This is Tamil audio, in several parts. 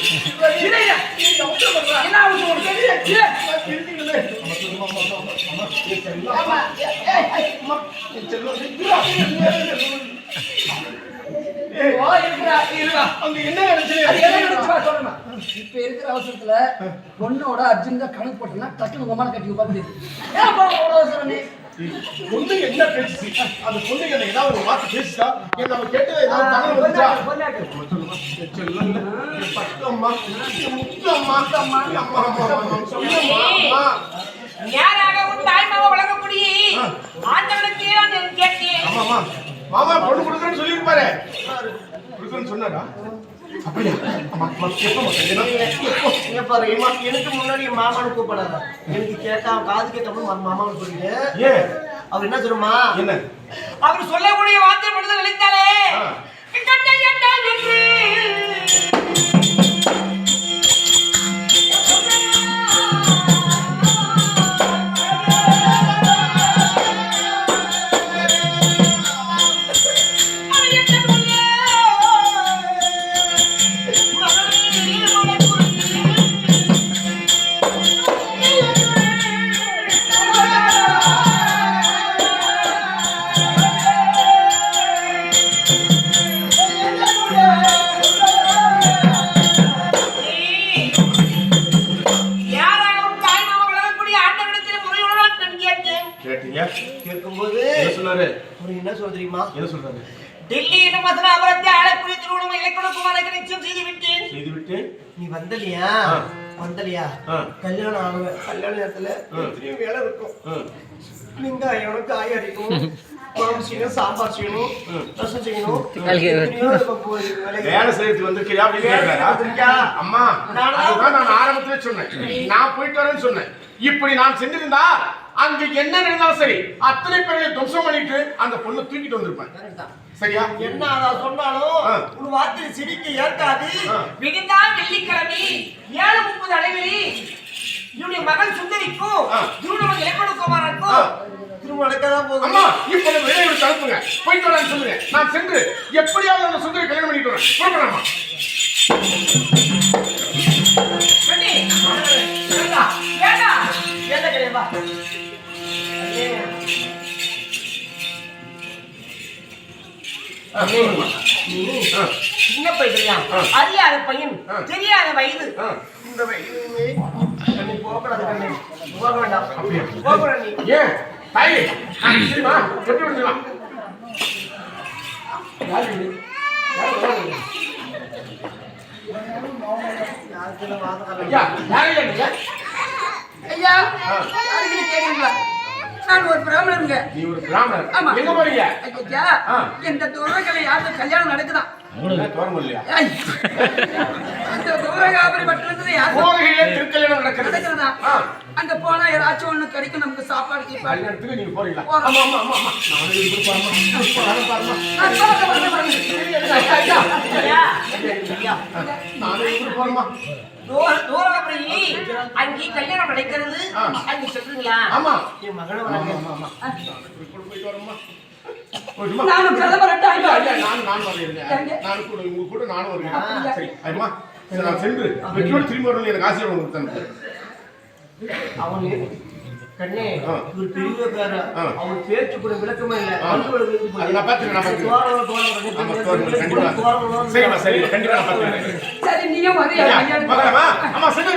இப்ப இருக்கிற அவசரத்துல பொண்ணோட அர்ஜுன் தான் கணக்கு போட்டோம்னா டக்குனு உங்க அம்மா கட்டி உட்காந்து அவசரம் பொண்ணு என்ன பேசுச்சு அந்த பொண்ணு என்ன ஏதாவது ஒரு வார்த்தை பேசிட்டா அவ கேட்டது ஏதாவது தகவல் வந்துச்சா? என் முத்தம்மா, அம்மா, அம்மா, அம்மா, சொல்லும்மா, அம்மா. யாராக உன் தாய்மாவை வழங்கக்கூடிய ஆண்டவனுக்கே நான் கேட்டேன். ஆமா, அம்மா. மாமா பொண்ணு கொடுக்குறேன்னு சொல்லியிருப்பாரு. கொடுக்குறேன்னு சொன்னாரா? அப்படியா? எனக்கு முன்னாடி மாமான்னு கூப்பிடாத எனக்கு கேட்டா காது கேட்டப்ப மா- மாமான்னு சொல்லிட்டு அவர் என்ன சொல்லுமா? என்ன? அவர் சொல்லக்கூடிய வார்த்தை மட்டும் நினைத்தாலே. சொன்னாரு அவர் என்ன சொல்ல தெரியுமா என்ன சொல்றாரு டெல்லி என்னும் மதுராபுரத்தை ஆளக்கூடிய திருவண்ணாமலை இலக்கணக்குமாரக்கு நிச்சயம் செய்து விட்டேன் செய்து விட்டு நீ வந்தலையா. வந்தலையா. கல்யாணம் ஆனவ கல்யாண நேரத்துல ஆ. எத்தனையோ வேலை இருக்கும் வெங்காயம் காய் குழம்பு செய்யணும் சாம்பார் செய்யணும். ரசம் செய்யணும் வேலை. செய்யறதுக்கு வந்திருக்கியா அப்படின்னு? அம்மா நானா? ஆரம்பத்திலே சொன்னேன் நான் போயிட்டு வரேன்னு சொன்னேன் இப்படி நான் செஞ்சிருந்தா அங்க என்ன நடந்தாலும் சரி அத்தனை பேரையும் துவசம் பண்ணிட்டு அந்த பொண்ணை தூக்கிட்டு தான். சரியா? என்ன அதான் சொன்னாலும். உன் வார்த்தை சிரிக்க ஏற்காது. விடிந்தால் வெள்ளிக்கிழமை ஏழு முப்பது அளவில் என்னுடைய மகள் சுந்தரிக்கும் அனுப்புங்க போயிட்டு வரேன்னு சொல்லுங்க. நான் சென்று எப்படியாவது அந்த சுந்தரி கல்யாணம் பண்ணிட்டு வரேன். கேட்ட கிடையாதா சின்ன பையன். அறியாத பையன். தெரியாத வயது. இந்த கண்ணி போகக்கூடாது கண்ணி. போக வேண்டாம்? போகக்கூடாது ஏன்? தாயே நான் சரிம்மா. எப்படி வாதம் ஐயா யாரையா ஐயா ஆ. நான் ஒரு பிராமணருங்க. நீ ஒரு பிராமணர். ஆமா. எங்க போறீங்க? ஐயா. இந்த துறகளை யாருக்கு கல்யாணம் ஆ. அங்க போனா ஏதாச்சும் ஒண்ணு கிடைக்கும் நமக்கு சாப்பாடு கீப்பாடு நான். நான் தூரபுரி அங்கே கல்யாணம் நடக்கிறது ஆ. அங்கே சொல்றீங்களா ஆமா என். போயிட்டுமா? நானும் நானும் நானும் வரேன். எங்க? நானும் கூட உங்க கூட நானும் அப்படியா? சரி சரி, நான் சென்று வெற்றியோடு திரும்பி வரணும் எனக்கு ஆசீர்வாதம் கொடுத்தேன் அவனு கண்ணே ஆ. இவர் பெரிய பேர ஆ. அவன் பேச்சு கூட விளக்கமே இல்ல. வந்து ஒரு நான் பார்த்துக்கிறேன், நான் ஆமா. தோரணம், சரிம்மா, சரி, கண்டிப்பா நான். சரி நீயும் வரியா ஐயா, கல்யாணம் பார்க்கலாமா? அம்மா, சென்று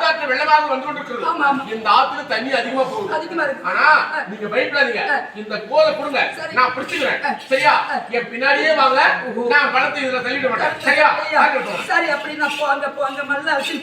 காட்டாற்று வெள்ளமாக வந்து கொண்டிருக்கிறது. இந்த ஆத்துல தண்ணி அதிகமா போகுது. அதிகமா இருக்கு. ஆனா நீங்க பயப்படாதீங்க. இந்த கோலை கொடுங்க. நான் பிடிச்சுக்கிறேன். சரியா. என் பின்னாடியே வாங்க. நான் பணத்தை இதுல தள்ளிட மாட்டேன். சரியா. சரி அப்படின்னா போ அங்க போ அங்க மல்ல வச்சு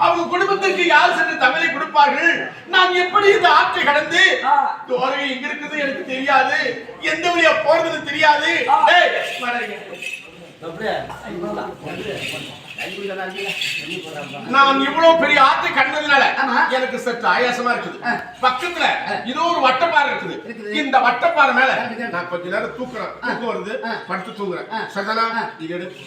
அவங்க குடும்பத்திற்கு யார் சென்று தமிழை கொடுப்பார்கள்? நான் எப்படி இந்த ஆற்றை கடந்து? தோரகை எங்க இருக்குது எனக்கு தெரியாது. எந்த வழியா போறது தெரியாது. நான் இவ்வளவு பெரிய ஆற்றை கண்டதுனால. எனக்கு சற்று ஆயாசமா இருக்குது. பக்கத்துல இதோ ஒரு வட்டப்பாறை இருக்குது. இந்த வட்டப்பாறை மேல. நான் கொஞ்ச நேரம் தூக்குறேன். தூக்கம் வருது. ஆ. படுத்து தூங்குறேன். ஆ. இது எடுத்து